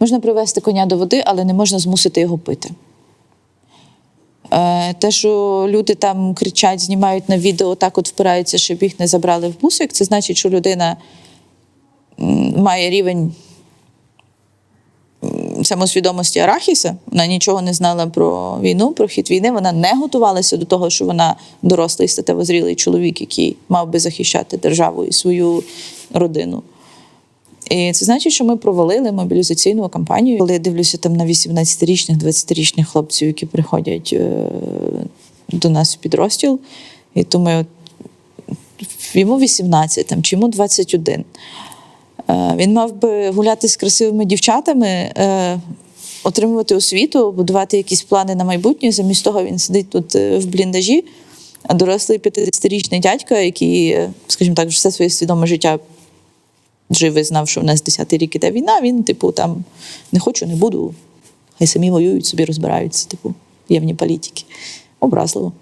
Можна привести коня до води, але не можна змусити його пити. Е, Те, що люди там кричать, знімають на відео, так от впираються, щоб їх не забрали в бусик, це значить, що людина має рівень самосвідомості Арахіса. Вона нічого не знала про війну, про хід війни. Вона не готувалася до того, що вона дорослий статево зрілий чоловік, який мав би захищати державу і свою родину. І це значить, що ми провалили мобілізаційну кампанію. Коли я дивлюся там на 18-річних, 20-річних хлопців, які приходять е, до нас в підрозділ, і думаю, йому 18 там, чи йому 21. Е, Він мав би гуляти з красивими дівчатами, е, отримувати освіту, будувати якісь плани на майбутнє. Замість того він сидить тут в бліндажі, а дорослий 50-річний дядька, який, скажімо так, все своє свідоме життя жив визнав, що в нас 10-й рік іде війна, він, типу, там не хочу, не буду. Хай самі воюють, собі розбираються, типу, євні політики. Образливо.